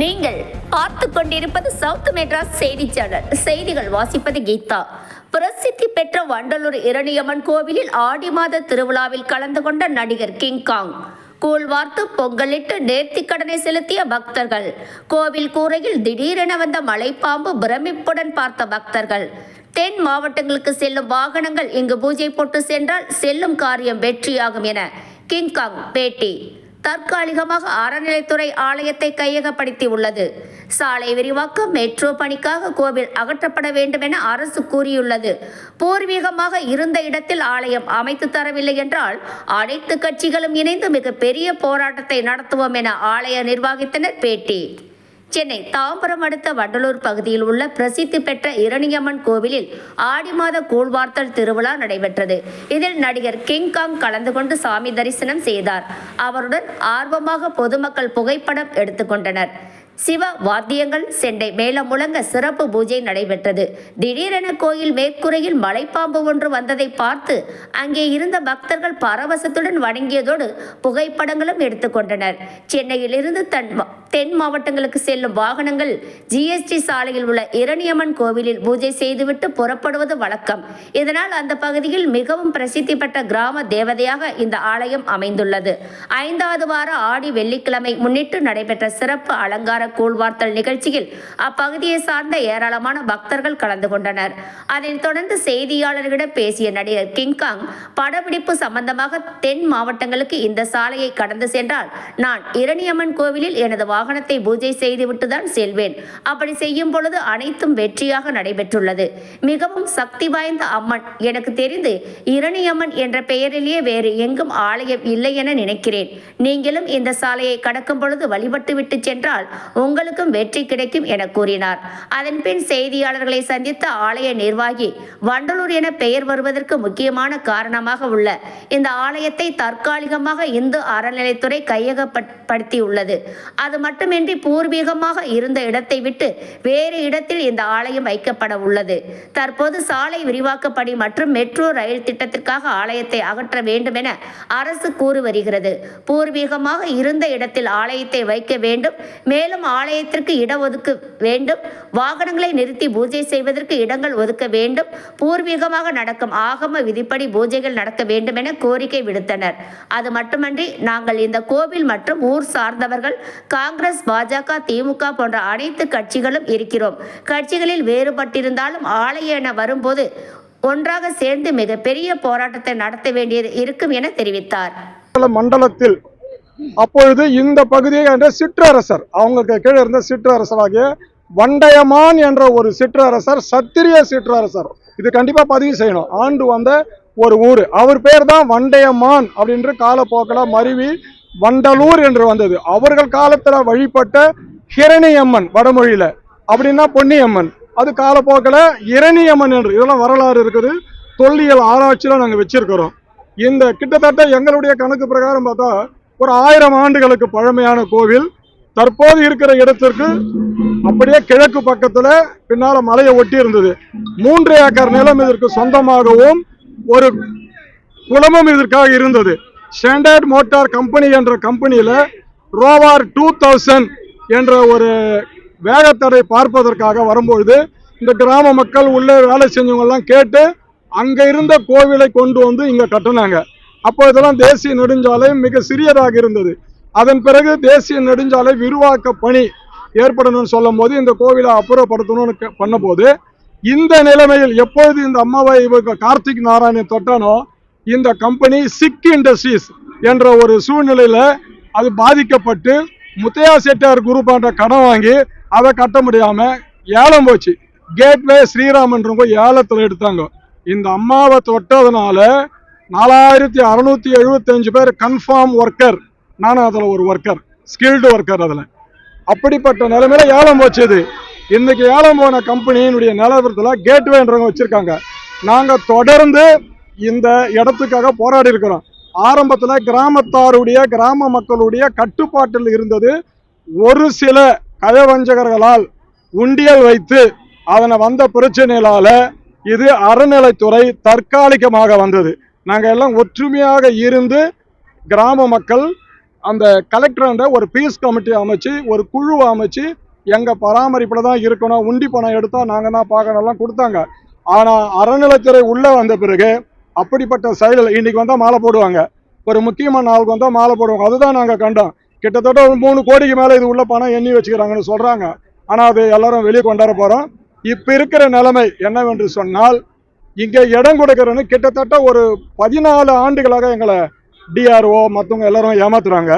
நீங்கள் பார்த்து கொண்டிருப்பது சவுத் மெட்ராஸ் செய்தி சேனல். செய்திகள் வாசிப்பது கீதா. பிரசித்தி பெற்ற வண்டலூர் இரணியம்மன் கோவிலில் ஆடி மாத திருவிழாவில் கலந்து கொண்ட நடிகர் கிங்காங் கூழ் வார்த்து பொங்கலிட்டு நேர்த்தி கடனை செலுத்திய பக்தர்கள். கோவில் கூரையில் திடீரென வந்த மலைப்பாம்பு பிரமிப்புடன் பார்த்த பக்தர்கள். தென் மாவட்டங்களுக்கு செல்லும் வாகனங்கள் இங்கு பூஜை போட்டு சென்றால் செல்லும் காரியம் வெற்றியாகும் என கிங்காங் பேட்டி. தற்காலிகமாக அறநிலைத்துறை ஆலயத்தை கையகப்படுத்தி உள்ளது சாலை விரிவாக்கம் மெட்ரோ பணிக்காக கோவில் அகற்றப்பட வேண்டும் என அரசு கூறியுள்ளது. பூர்வீகமாக இருந்த இடத்தில் ஆலயம் அமைத்து தரவில்லை என்றால் அனைத்து கட்சிகளும் இணைந்து மிகப்பெரிய போராட்டத்தை நடத்துவோம் என ஆலய நிர்வாகத்தினர் பேட்டி. சென்னை தாம்பரம் அடுத்த வண்டலூர் பகுதியில் உள்ள பிரசித்தி பெற்ற இரணியம்மன் கோவிலில் ஆடி மாத கூழ்வார்த்தல் திருவிழா நடைபெற்றது. இதில் நடிகர் கிங்காங் கலந்து கொண்டு சாமி தரிசனம் செய்தார். அவருடன் ஆர்வமாக பொதுமக்கள் புகைப்படம் எடுத்துக்கொண்டனர் சிவ வாத்தியங்கள் செண்டை மேளம் முழங்க சிறப்பு பூஜை நடைபெற்றது. திடீரென கோயில் மேற்கூரையில் மலைப்பாம்பு ஒன்று வந்ததை பார்த்து அங்கே இருந்த பக்தர்கள் பரவசத்துடன் வணங்கியதோடு புகைப்படங்களும் எடுத்துக்கொண்டனர் சென்னையிலிருந்து தன் தென் மாவட்டங்களுக்கு செல்லும் வாகனங்கள் ஜிஎஸ்டி சாலையில் உள்ள இரணியம்மன் கோவிலில் பூஜை செய்துவிட்டு புறப்படுவது வழக்கம். இதனால் அந்த பகுதியில் மிகவும் பிரசித்தி பெற்ற கிராம தேவதையாக இந்த ஆலயம் அமைந்துள்ளது. ஐந்தாவது வார ஆடி வெள்ளிக்கிழமை முன்னிட்டு நடைபெற்ற சிறப்பு அலங்கார கூழ்வார்த்தல் நிகழ்ச்சியில் அப்பகுதியை சார்ந்த ஏராளமான பக்தர்கள் கலந்து கொண்டனர். அதைத் தொடர்ந்து செய்தியாளர்களிடம் பேசிய நடிகர் கிங்காங் படப்பிடிப்பு சம்பந்தமாக தென் மாவட்டங்களுக்கு இந்த சாலையை கடந்து சென்றால் நான் இரணியம்மன் கோவிலில் எனது வாகனத்தை பூஜை செய்துவிட்டு தான் செல்வேன். அப்படி செய்யும் பொழுது அனைத்தும் வெற்றியாக நடைபெற்றுள்ளது. மிகவும் சக்தி வாய்ந்த அம்மன். எனக்கு தெரிந்து இரணியம்மன் என்ற பெயரிலேயே வேறு எங்கும் ஆலயம் இல்லை என நினைக்கிறேன். நீங்களும் இந்த சாலையை கடக்கும் பொழுது வழிபட்டு விட்டு சென்றால் உங்களுக்கும் வெற்றி கிடைக்கும் என கூறினார். அதன் பின் செய்தியாளர்களை சந்தித்த ஆலய நிர்வாகி வண்டலூர் என பெயர் வருவதற்கு முக்கியமான காரணமாக உள்ள இந்த ஆலயத்தை தற்காலிகமாக இந்து அறநிலைத்துறை கையகப்படுத்தியுள்ளது அது மட்டும் மட்டுமின்றி பூர்வீகமாக இருந்த இடத்தை விட்டு வேறு இடத்தில் இந்த ஆலயம் வைக்கப்பட உள்ளது. தற்போது சாலை விரிவாக்க பணி மற்றும் மெட்ரோ ரயில் திட்டத்திற்காக ஆலயத்தை அகற்ற வேண்டும் என அரசு கூறி வருகிறது. பூர்வீகமாக இருந்த இடத்தில் ஆலயத்தை வைக்க வேண்டும். மேலும் ஆலயத்திற்கு இட ஒதுக்க வேண்டும். வாகனங்களை நிறுத்தி பூஜை செய்வதற்கு இடங்கள் ஒதுக்க வேண்டும். பூர்வீகமாக நடக்கும் ஆகம விதிப்படி பூஜைகள் நடக்க வேண்டும் என கோரிக்கை விடுத்தனர். அது மட்டுமன்றி நாங்கள் இந்த கோவில் மற்றும் ஊர் சார்ந்தவர்கள் காங்கிரஸ் காங்கிரஸ் பாஜக திமுக போன்ற அனைத்து கட்சிகளும் இருக்கிறோம். கட்சிகளில் வேறுபட்டிருந்தாலும் ஆலயம் என வரும்போது ஒன்றாக சேர்ந்து மிகப்பெரிய போராட்டத்தை நடத்த வேண்டியது இருக்கும் என தெரிவித்தார். மண்டலத்தில் அப்பொழுது இந்த பகுதியை என்ற சிற்றரசர் அவங்களுக்கு கீழே இருந்த சிற்றரசராகிய வண்டயமான் என்ற ஒரு சிற்றரசர் சத்திரிய சிற்றரசர் இது கண்டிப்பா பதிவு செய்யணும். ஆண்டு வந்த ஒரு ஊர். அவர் பேர் தான் வண்டயமான் அப்படின்ற காலப்போக்கில் மருவி வண்டலூர் என்று வந்தது. அவர்கள் காலத்தில் வழிபட்ட ஹிரணியம்மன் வடமொழியில். அப்படின்னா பொன்னியம்மன். அது காலப்போக்கில் இரணியம்மன் என்று. இதெல்லாம் வரலாறு இருக்குது. தொல்லியல் ஆராய்ச்சியில் நாங்கள் வச்சிருக்கிறோம். இந்த கிட்டத்தட்ட எங்களுடைய கணக்கு பிரகாரம் பார்த்தா ஒரு ஆயிரம் ஆண்டுகளுக்கு பழமையான கோவில். தற்போது இருக்கிற இடத்திற்கு அப்படியே கிழக்கு பக்கத்தில் பின்னால் மலையை ஒட்டி இருந்தது. மூன்று ஏக்கர் நிலம் இதற்கு சொந்தமாகவும் ஒரு குளமும் இதற்காக இருந்தது. ஸ்டாண்டர்ட் மோட்டார் கம்பெனி என்ற கம்பெனியில் ரோவார் டூ தௌசண்ட் என்ற ஒரு வேகத்தடை பார்ப்பதற்காக வரும்பொழுது இந்த கிராம மக்கள் உள்ளே வேலை செஞ்சவங்கள்லாம் கேட்டு அங்கே இருந்த கோவிலை கொண்டு வந்து இங்கே கட்டினாங்க. அப்போ இதெல்லாம் தேசிய நெடுஞ்சாலை மிக சிறியதாக இருந்தது. அதன் பிறகு தேசிய நெடுஞ்சாலை விரிவாக்க பணி ஏற்படணும்னு சொல்லும் போது இந்த கோவிலை அப்புறப்படுத்தணும்னு பண்ணும்போது இந்த நிலைமையில் எப்பொழுது இந்த அம்மாவை இவங்க கார்த்திக் நாராயணன் தொட்டானோ இந்த கம்பெனி சிக் இண்டஸ்ட்ரீஸ் என்ற ஒரு சூழ்நிலையில் அது பாதிக்கப்பட்டு முத்தையா செட்டியார் குரூப் என்ற கடன் வாங்கி அதை கட்ட முடியாமல் ஏலம் போச்சு. கேட்வே ஸ்ரீராமன்றவங்க ஏலத்தில் எடுத்தாங்க. இந்த அம்மாவை தொட்டதுனால நாலாயிரத்தி அறுநூத்தி எழுபத்தஞ்சு பேர் கன்ஃபார்ம் ஒர்க்கர் நானும் அதில் ஒரு ஒர்க்கர் ஸ்கில்டு ஒர்க்கர் அதில். அப்படிப்பட்ட நிலைமையில ஏலம் போச்சுது இன்னைக்கு ஏலம் போன கம்பெனியினுடைய நிலவரத்தில் கேட்வேன்றவங்க வச்சிருக்காங்க. நாங்கள் தொடர்ந்து இந்த இடத்துக்காக போராடி இருக்கிறோம். ஆரம்பத்தில் கிராமத்தாருடைய கிராம மக்களுடைய கட்டுப்பாட்டில் இருந்தது ஒரு சில கயவஞ்சகர்களால் உண்டியல் வைத்து அதனை வந்த பிரச்சனைகளால இது அறநிலைத்துறை தற்காலிகமாக வந்தது. நாங்கள் எல்லாம் ஒற்றுமையாக இருந்து கிராம மக்கள் அந்த கலெக்டராண்ட ஒரு பீஸ் கமிட்டி அமைச்சு ஒரு குழுவை அமைச்சு எங்கள் பராமரிப்பில் தான் இருக்கணும். உண்டி பணம் எடுத்தால் நாங்கள் தான் பார்க்கணும்லாம் கொடுத்தாங்க. ஆனால் அறநிலைத்துறை உள்ளே வந்த பிறகு அப்படிப்பட்ட செயலில் இன்னைக்கு வந்தால் மாலை போடுவாங்க. ஒரு முக்கியமான நாளுக்கு வந்தால் மாலை போடுவாங்க. அதுதான் நாங்கள் கண்டோம். கிட்டத்தட்ட ஒரு மூணு கோடிக்கு மேலே இது உள்ள பணம் எண்ணி வச்சுக்கிறாங்கன்னு சொல்றாங்க. ஆனால் அது எல்லாரும் வெளியே கொண்டாட போகிறோம் இப்போ இருக்கிற நிலைமை என்னவென்று சொன்னால் இங்கே இடம் கொடுக்கறன்னு கிட்டத்தட்ட ஒரு பதினாலு ஆண்டுகளாக எங்களை டிஆர்ஓ மற்றவங்க எல்லாரும் ஏமாத்துறாங்க.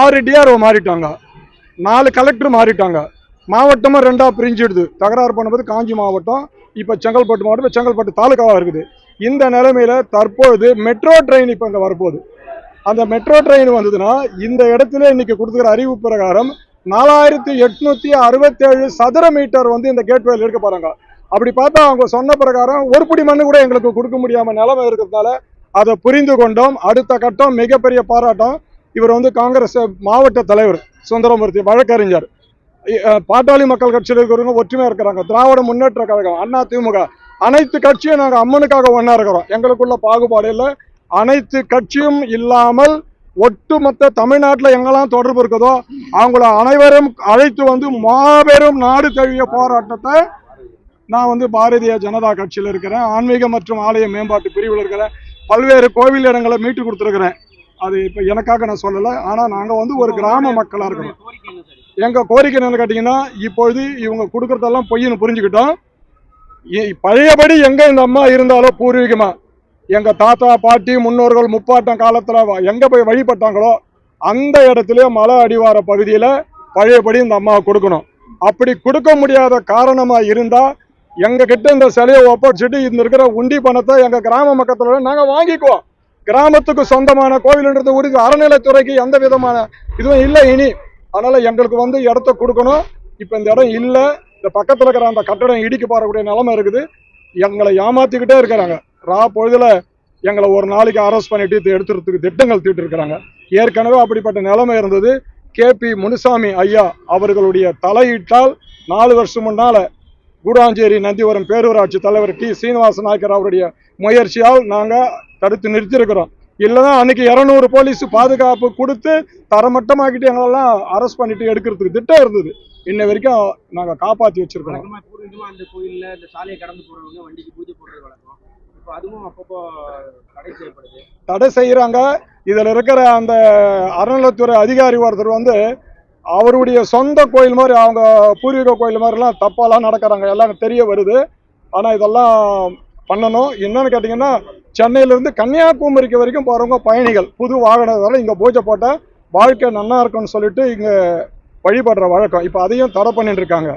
ஆறு டிஆர்ஓ மாறிட்டாங்க. நாலு கலெக்டர் மாறிட்டாங்க. மாவட்டமும் ரெண்டாக பிரிஞ்சிடுது. தகராறு பண்ணும்போது காஞ்சி மாவட்டம் இப்போ செங்கல்பட்டு மாவட்டம் செங்கல்பட்டு தாலுக்காவாக இருக்குது. இந்த நிலைமையில தற்பொழுது மெட்ரோ ட்ரெயின் இப்போ அங்கே வரப்போகுது. அந்த மெட்ரோ ட்ரெயின் வந்ததுன்னா இந்த இடத்துல இன்னைக்கு கொடுத்துக்கிற அறிவு பிரகாரம் நாலாயிரத்தி எட்நூத்தி அறுபத்தேழு சதுர மீட்டர் வந்து இந்த கேட்வேல இருக்க போறாங்க. அப்படி பார்த்தா அவங்க சொன்ன பிரகாரம் ஒரு பிடி மண்ணு கூட எங்களுக்கு கொடுக்க முடியாம நிலைமை இருக்கிறதுனால அதை புரிந்து கொண்டோம். அடுத்த கட்டம் மிகப்பெரிய பாராட்டம். இவர் வந்து காங்கிரஸ் மாவட்ட தலைவர் சுந்தரமூர்த்தி வழக்கறிஞர். பாட்டாளி மக்கள் கட்சியில் இருக்கிறவங்க ஒற்றுமையாக இருக்கிறாங்க. திராவிட முன்னேற்ற கழகம் அண்ணா திமுக அனைத்து கட்சியும் நாங்கள் அம்மனுக்காக ஒன்றா இருக்கிறோம். எங்களுக்குள்ள பாகுபாடு இல்லை. அனைத்து கட்சியும் இல்லாமல் ஒட்டுமொத்த தமிழ்நாட்டில் எங்கெல்லாம் தொடர்பு இருக்குதோ அவங்கள அனைவரும் அழைத்து வந்து மாபெரும் நாடு தழுவிய போராட்டத்தை நான் வந்து பாரதிய ஜனதா கட்சியில் இருக்கிறேன். ஆன்மீக மற்றும் ஆலய மேம்பாட்டு பிரிவில் இருக்கிறேன். பல்வேறு கோவில் இடங்களை மீட்டு கொடுத்துருக்கிறேன். அது இப்போ எனக்காக நான் சொல்லலை. ஆனால் நாங்கள் வந்து ஒரு கிராம மக்களாக இருக்கிறோம் எங்கள் கோரிக்கை என்னன்னு கேட்டிங்கன்னா இப்பொழுது இவங்க கொடுக்குறதெல்லாம் பொய்ன்னு புரிஞ்சுக்கிட்டோம். பழையபடி எங்கே இந்த அம்மா இருந்தாலோ பூர்வீகமாக எங்கள் தாத்தா பாட்டி முன்னோர்கள் முப்பாட்டம் காலத்தில் எங்கே போய் வழிபட்டாங்களோ அந்த இடத்துல மலை அடிவார பகுதியில் பழையபடி இந்த அம்மாவை கொடுக்கணும். அப்படி கொடுக்க முடியாத காரணமாக இருந்தால் எங்ககிட்ட இந்த சிலையை ஒப்படைச்சிட்டு இந்த இருக்கிற உண்டி பணத்தை எங்கள் கிராம மக்கத்தில் நாங்கள் வாங்கிக்குவோம். கிராமத்துக்கு சொந்தமான கோவில்ன்றது உறுதி அறநிலைத்துறைக்கு எந்த விதமான இதுவும் இல்லை இனி. அதனால் எங்களுக்கு வந்து இடத்த கொடுக்கணும். இப்போ இந்த இடம் இல்லை. இந்த பக்கத்தில் இருக்கிற அந்த கட்டடம் இடிக்க போறக்கூடிய நிலைமை இருக்குது. எங்களை ஏமாத்திக்கிட்டே இருக்கிறாங்க. ரா பொழுதில் எங்களை ஒரு நாளைக்கு அரெஸ்ட் பண்ணிட்டு எடுத்துறதுக்கு திட்டங்கள் தீட்டு இருக்கிறாங்க. ஏற்கனவே அப்படிப்பட்ட நிலைமை இருந்தது. கேபி முனுசாமி ஐயா அவர்களுடைய தலையிட்டால் நாலு வருஷம் முன்னால் கூடாஞ்சேரி நந்திவரம் பேரூராட்சி தலைவர் டி. சீனிவாச நாயக்கர் அவருடைய முயற்சியால் நாங்கள் தடுத்து நிறுத்தியிருக்கிறோம். இல்லைன்னா அன்னைக்கு இரநூறு போலீஸ் பாதுகாப்பு கொடுத்து தரமட்டமாக்கிட்டு எங்களெல்லாம் அரெஸ்ட் பண்ணிட்டு எடுக்கிறதுக்கு திட்டம் இருந்தது. இன்ன வரைக்கும் நாங்க காப்பாத்தி வச்சிருக்கிறோம் வழக்கமா பூர்வீகமா அந்த கோயில்ல இந்த சாலையை கடந்து போறவங்க வண்டிக்கு பூஜை போடுறது வழக்கம். தடை செய்யறாங்க. இதுல இருக்கிற அந்த அறநிலைத்துறை அதிகாரி ஒருத்தர் வந்து அவருடைய சொந்த கோயில் மாதிரி அவங்க பூர்வீக கோயில் மாதிரிலாம் தப்பாலாம் நடக்கிறாங்க. எல்லாம் தெரிய வருது. ஆனா இதெல்லாம் பண்ணணும். என்னன்னு கேட்டிங்கன்னா சென்னையிலேருந்து கன்னியாகுமரிக்கு வரைக்கும் போகிறவங்க பயணிகள் புது வாகனத்தால் இங்கே பூஜை போட்டால் வாழ்க்கை நல்லா இருக்கும்னு சொல்லிட்டு இங்கே வழிபடுற வழக்கம். இப்போ அதையும் தடை பண்ணிட்டு இருக்காங்க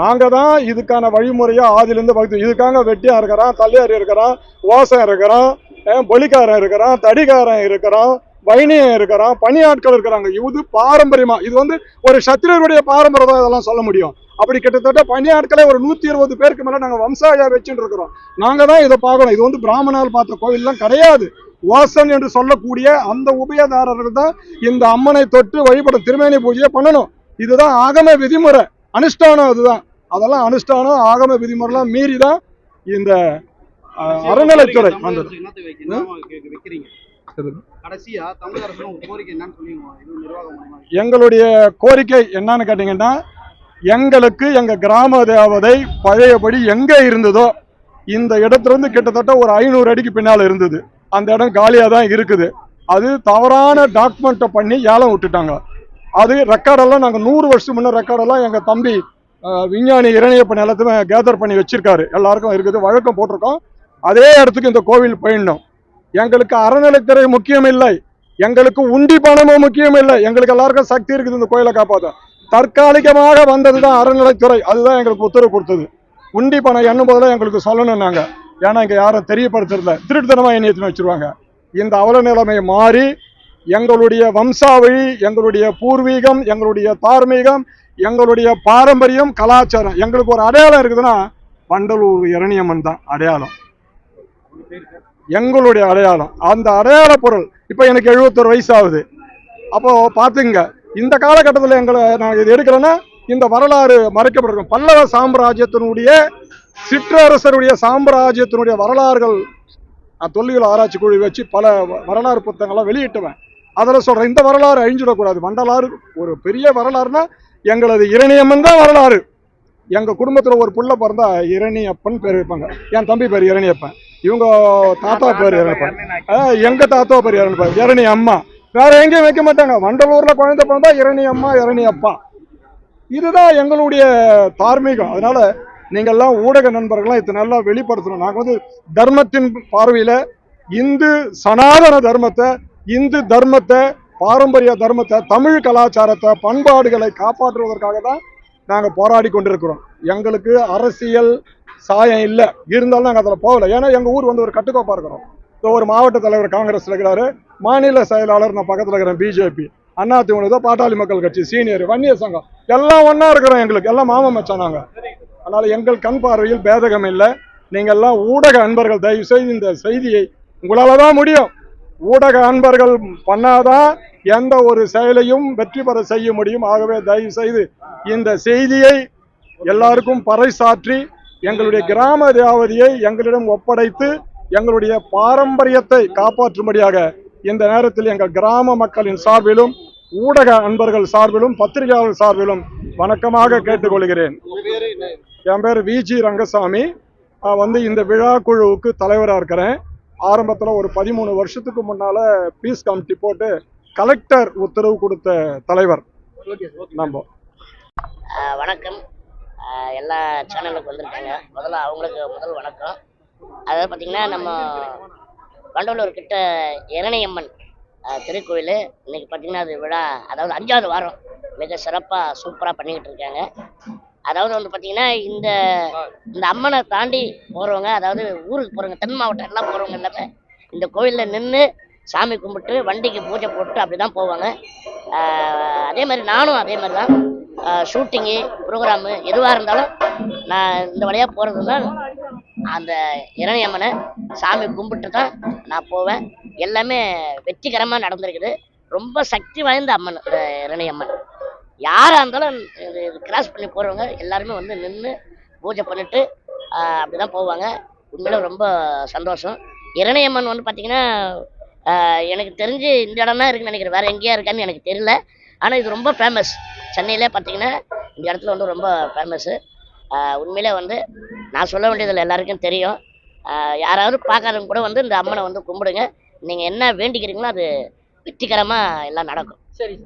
நாங்கள் தான் இதுக்கான வழிமுறையாக ஆதிலேருந்து பக்தி இதுக்காக வெட்டியாக இருக்கிறான் தள்ளியார் இருக்கிறான் ஓசம் இருக்கிறான் பொலிக்காரன் இருக்கிறான் தடிகாரன் இருக்கிறான் வைனியம் இருக்கிறான் பணியாட்கள் இருக்கிறாங்க. இது பாரம்பரியமாக இது வந்து ஒரு சத்திரருடைய பாரம்பரியம் தான் இதெல்லாம் சொல்ல முடியும். அப்படி கிட்டத்தட்ட பணியாட்களே ஒரு நூற்றி இருபது பேருக்கு மேலே நாங்கள் வம்சாயா வச்சுட்டு இருக்கிறோம். நாங்கள் தான் இதை பார்க்கணும். இது வந்து பிராமணால் பார்த்த கோவில்லாம் கிடையாது. வாசன் என்று சொல்லக்கூடிய அந்த உபயதாரர்கள் தான் இந்த அம்மனை தொட்டு வழிபடும் திருமேனி பூஜையை பண்ணணும். இதுதான் ஆகம விதிமுறை. அனுஷ்டானம் அதுதான். அதெல்லாம் அனுஷ்டானம் ஆகம விதிமுறைலாம் மீறி தான் இந்த அறநிலைத்துறை வந்தது. எங்களுடைய கோரிக்கை என்னன்னு கேட்டிங்கன்னா எங்களுக்கு எங்க கிராம தேவதை பழையபடி எங்க இருந்ததோ இந்த இடத்துல இருந்து கிட்டத்தட்ட ஒரு ஐநூறு அடிக்கு பின்னால இருந்தது. அந்த இடம் காலியா தான் இருக்குது. அது தவறான டாக்குமெண்ட்டை பண்ணி ஏலம் விட்டுட்டாங்க. அது ரெக்கார்டெல்லாம் நாங்கள் நூறு வருஷம் முன்ன ரெக்கார்டெல்லாம் எங்கள் தம்பி விஞ்ஞானி இரணியப்ப நிலத்துல கேதர் பண்ணி வச்சிருக்காரு. எல்லாருக்கும் இருக்குது வழக்கம் போட்டிருக்கோம். அதே இடத்துக்கு இந்த கோவில் போயிடணும் எங்களுக்கு அறநிலைத்துறை முக்கியம் இல்லை. எங்களுக்கு உண்டி பணமும் முக்கியம் இல்லை. எங்களுக்கு எல்லாருக்கும் சக்தி இருக்குது இந்த கோயிலை காப்பாற்ற தற்காலிகமாக வந்தது தான் அறநிலைத்துறை. அதுதான் எங்களுக்கு உத்தரவு கொடுத்தது. உண்டி பணம் எண்ணும் போதெல்லாம் எங்களுக்கு சொல்லணும் நாங்கள் ஏன்னா இங்கே யாரும் தெரியப்படுத்துறதில்ல. திருட்டுத்தனமாக எண்ணியத்துன்னு வச்சிருவாங்க. இந்த அவல நிலைமை மாறி எங்களுடைய வம்சாவழி எங்களுடைய பூர்வீகம் எங்களுடைய தார்மீகம் எங்களுடைய பாரம்பரியம் கலாச்சாரம். எங்களுக்கு ஒரு அடையாளம் இருக்குதுன்னா வண்டலூர் இரணியம்மன் தான் அடையாளம். எங்களுடைய அடையாளம். அந்த அடையாள பொருள் இப்போ எனக்கு எழுபத்தொரு வயசு ஆகுது அப்போ பார்த்துங்க இந்த காலகட்டத்தில் எங்களை நான் இது எடுக்கிறேன்னா இந்த வரலாறு மறைக்கப்பட்டிருக்கும். பல்லவ சாம்ராஜ்யத்தினுடைய சிற்றரசருடைய சாம்ராஜ்யத்தினுடைய வரலாறுகள் நான் தொல்லியல் ஆராய்ச்சி குழு வச்சு பல வரலாறு புத்தகங்கள்லாம் வெளியிட்டுவேன். அதில் சொல்கிறேன் இந்த வரலாறு அழிஞ்சிடக்கூடாது. வண்டலாறு ஒரு பெரிய வரலாறுனா எங்களது இரணியம்மன் தான் வரலாறு. எங்கள் குடும்பத்தில் ஒரு புள்ள பிறந்தா இரணியப்பன் பேர் வைப்பாங்க. என் தம்பி பேர் இரணியப்பன். இவங்க தாத்தா பேர் இரணியப்பன். எங்கள் தாத்தா பேர் இரணியப்பன்? இரணி அம்மா வேற எங்கேயும் வைக்க மாட்டாங்க. வண்டலூரில் குழந்தை பிறந்தா இரணி அம்மா இரணி அப்பா இதுதான் எங்களுடைய தார்மீகம். அதனால நீங்கள்லாம் ஊடக நண்பர்கள்லாம் இதை நல்லா வெளிப்படுத்தணும். நாங்கள் வந்து தர்மத்தின் பார்வையில் இந்து சனாதன தர்மத்தை இந்து தர்மத்தை பாரம்பரிய தர்மத்தை தமிழ் கலாச்சாரத்தை பண்பாடுகளை காப்பாற்றுவதற்காக தான் நாங்கள் போராடி கொண்டிருக்கிறோம். எங்களுக்கு அரசியல் சாயம் இல்லை. இருந்தாலும் நாங்கள் அதில் போகலை. ஏன்னா எங்கள் ஊர் வந்து ஒரு கட்டுக்கோப்பாக இருக்கிறோம். இப்போ ஒரு மாவட்ட தலைவர் காங்கிரஸில் இருக்கிறாரு. மாநில செயலாளர் நான் பக்கத்தில் இருக்கிறேன் பிஜேபி. அண்ணா அதிமுக பாட்டாளி மக்கள் கட்சி சீனியர் வன்னிய சங்கம். எல்லாம் ஒன்றா இருக்கிறோம் எங்களுக்கு. எல்லாம் மாமன் மச்சான் நாங்கள் அதனால் எங்கள் கண் பார்வையில் பேதகம் இல்லை. நீங்கள்லாம் ஊடக அன்பர்கள் தயவு செய்து இந்த செய்தியை உங்களால் தான் முடியும். ஊடக அன்பர்கள் பண்ணாதான் எந்த ஒரு செயலையும் வெற்றி பெற செய்ய முடியும். ஆகவே தயவு செய்து இந்த செய்தியை எல்லாருக்கும் பறைசாற்றி எங்களுடைய கிராம தேவதையை எங்களிடம் ஒப்படைத்து எங்களுடைய பாரம்பரியத்தை காப்பாற்றும்படியாக இந்த நேரத்தில் எங்கள் கிராம மக்களின் சார்பிலும் ஊடக அன்பர்கள் சார்பிலும் பத்திரிகையாளர் சார்பிலும் வணக்கமாக கேட்டுக்கொள்கிறேன். என் பேர் விஜி ரங்கசாமி. நான் வந்து இந்த விழா குழுவுக்கு தலைவராக இருக்கிறேன். ஆரம்பத்தில் ஒரு பதிமூணு வருஷத்துக்கு முன்னால் பீஸ் கமிட்டி போட்டு கலெக்டர் உத்தரவு கொடுத்த தலைவர். நம்ம. வணக்கம். எல்லா சேனலுக்கு வந்திருக்காங்க. முதல்ல அவங்களுக்கு முதல் வணக்கம். அதாவது பார்த்திங்கன்னா நம்ம வண்டலூர் கிட்ட இரணியம்மன் திருக்கோயில். இன்னைக்கு பார்த்திங்கன்னா அது விழா அதாவது அஞ்சாவது வாரம். மிக சிறப்பாக சூப்பராக பண்ணிக்கிட்டு இருக்காங்க. அதாவது வந்து பார்த்திங்கன்னா இந்த இந்த அம்மனை தாண்டி போகிறவங்க அதாவது ஊருக்கு போகிறவங்க தென் மாவட்டம் எல்லாம் போகிறவங்க எல்லாமே இந்த கோயிலில் நின்று சாமி கும்பிட்டு வண்டிக்கு பூஜை போட்டு அப்படி தான் போவாங்க அதே மாதிரி நானும் அதே மாதிரி தான் ஷூட்டிங்கு ப்ரோக்ராமு எதுவாக இருந்தாலும் நான் இந்த வழியாக போகிறதுனா அந்த இரணியம்மனை சாமி கும்பிட்டு தான் நான் போவேன். எல்லாமே வெற்றிகரமாக நடந்திருக்குது. ரொம்ப சக்தி வாய்ந்த அம்மன் இந்த இரணியம்மன் யாராக இருந்தாலும் இது கிராஸ் பண்ணி போகிறவங்க எல்லாருமே வந்து நின்று பூஜை பண்ணிட்டு அப்படி தான் போவாங்க. உண்மையில ரொம்ப சந்தோஷம். இரணையம்மன் வந்து பார்த்திங்கன்னா எனக்கு தெரிஞ்சு இந்த இடம் தான் இருக்குன்னு நினைக்கிறேன். வேறு எங்கேயா இருக்கான்னு எனக்கு தெரியல. ஆனால் இது ரொம்ப ஃபேமஸ் சென்னையிலே பார்த்தீங்கன்னா இந்த இடத்துல வந்து ரொம்ப ஃபேமஸ்ஸு உண்மையிலே வந்து நான் சொல்ல வேண்டியதில் எல்லாருக்கும் தெரியும். யாராவது பார்க்காதவங்க கூட வந்து இந்த அம்மனை வந்து கும்பிடுங்க. நீங்கள் என்ன வேண்டிக்கிறீங்களோ அது வெற்றிகரமாக எல்லாம் நடக்கும். சரி.